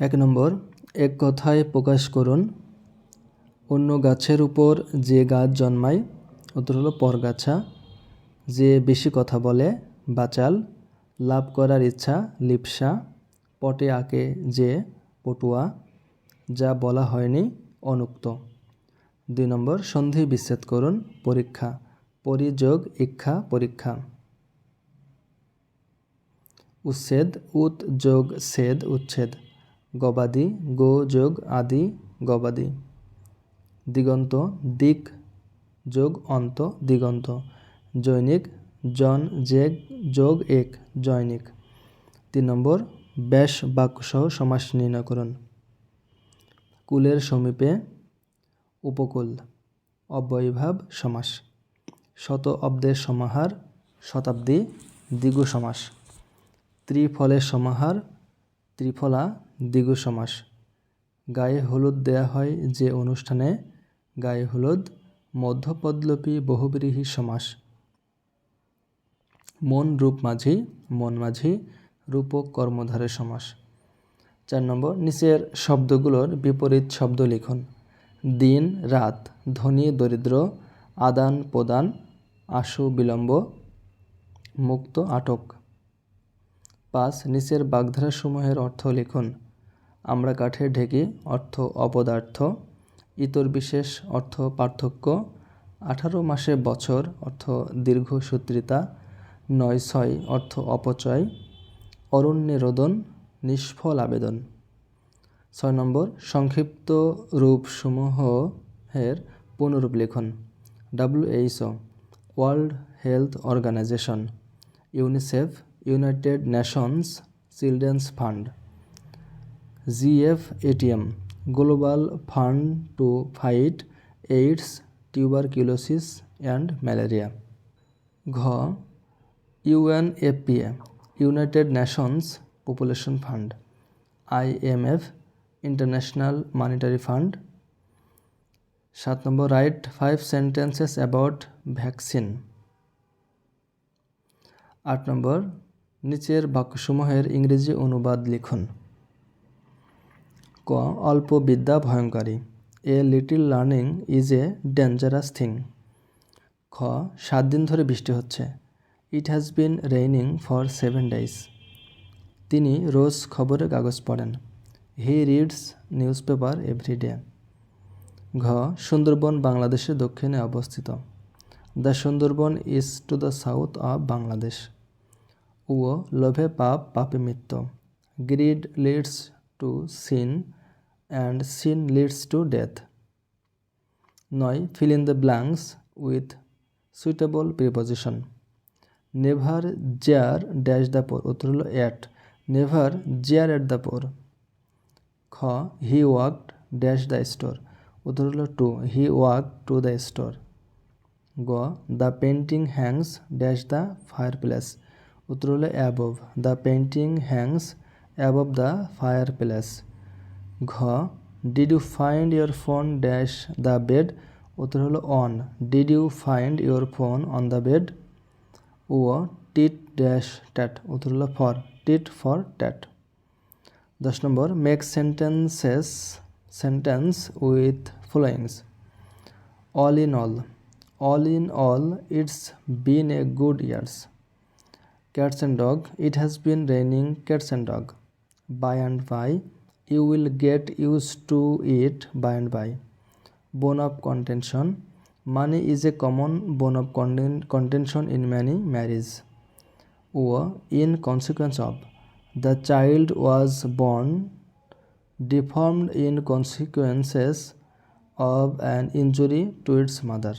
এক নম্বর, এক কথায় প্রকাশ করুন। অন্য গাছের উপর যে গাছ জন্মায়, উত্তর হলো পরগাছা যে বেশি কথা বলে, বাচাল। লাভ করার ইচ্ছা, লিপসা। পটে আঁকে যে পটুয়া, যা বলা হয়নি, অনুক্ত। দুই নম্বর, সন্ধি বিচ্ছেদ করুন, পরীক্ষা। পরিযোগ ইচ্ছা পরীক্ষা। উচ্ছেদ উত যোগ, ছেদ, উচ্ছেদ। গবাদি, গো, যোগ, আদি, গবাদি। দিগন্ত, দিক, যোগ, অন্ত, দিগন্ত। জৈনিক, জন, জেগ, যোগ, এক, জৈনিক। তিন নম্বর, ব্যাস বাক্যসহ সমাস নির্ণয় করুন কুলের সমীপে উপকূল, অব্যয়ীভাব সমাস। শত অব্দের সমাহার, শতাব্দী, দ্বিগু সমাস। ত্রিফলের সমাহার, ত্রিফলা দ্বিগু সমাস। গায়ে হলুদ দেয়া হয় যে অনুষ্ঠানে গায়ে হলুদ, মধ্যপদলোপী, বহুব্রীহি সমাস। মন রূপ মাঝি, মন মাঝি, রূপক কর্মধারের সমাস। চার নম্বর, নিচের শব্দগুলোর বিপরীত শব্দ লিখুন। দিন, রাত, ধনী, দরিদ্র, আদান, প্রদান, আশু, বিলম্ব, মুক্ত, আটক। পাঁচ, নিচের বাগধারাসমূহের অর্থ লিখুন। আমরা কাঠের ঢেকি, অর্থ অপদার্থ, ইতর বিশেষ অর্থ পার্থক্য, আঠারো মাসে বছর অর্থ দীর্ঘসূত্রিতা নয় ছয় অর্থ অপচয়, অরণ্যে রোদন, নিষ্ফল আবেদন। ছয় নম্বর, সংক্ষিপ্ত রূপসমূহের পুনরূপ লিখুন WHO world health organisation, UNICEF, United Nations children's fund. GF, ATM. Global fund to fight AIDS, tuberculosis and malaria. ঘ, UNFPA, United Nations population fund. IMF, international monetary fund. সাত number, write five sentences about vaccine. আট নম্বর, নিচের বাক্যসমূহের ইংরেজি অনুবাদ লিখুন। ক, অল্প বিদ্যা ভয়ঙ্করী। A little learning is a dangerous thing. খ, সাত দিন ধরে বৃষ্টি হচ্ছে। It has been raining for seven days তিনি রোজ খবরের কাগজ পড়েন। He reads newspaper everyday ঘ, সুন্দরবন বাংলাদেশের দক্ষিণে অবস্থিত। The Sundarban is to the south of Bangladesh. ও লোভে পাপ, পাপে মৃত্যু। Greed leads to sin and sin leads to death নয় fill in the blanks with suitable preposition never jeer dash the poor উত্তর হলো at never jeer at the poor খ he walked dash the store উত্তর হলো to he walk to the store গ the painting hangs dash the fireplace উত্তর হলো above the painting hangs above the fireplace ঘ did you find your phone dash the bed উত্তর হলো on did you find your phone on the bed O tit dash tat উত্তর হলো for tit for tat দশ number make sentences sentence with followings all in all all in all it's been a good years cats and dog, it has been raining cats and dog. By and by will get used to it by and by bone of contention money is a common bone of conten- contention in many marriages or in consequence of the child was born deformed in consequences of an injury to its mother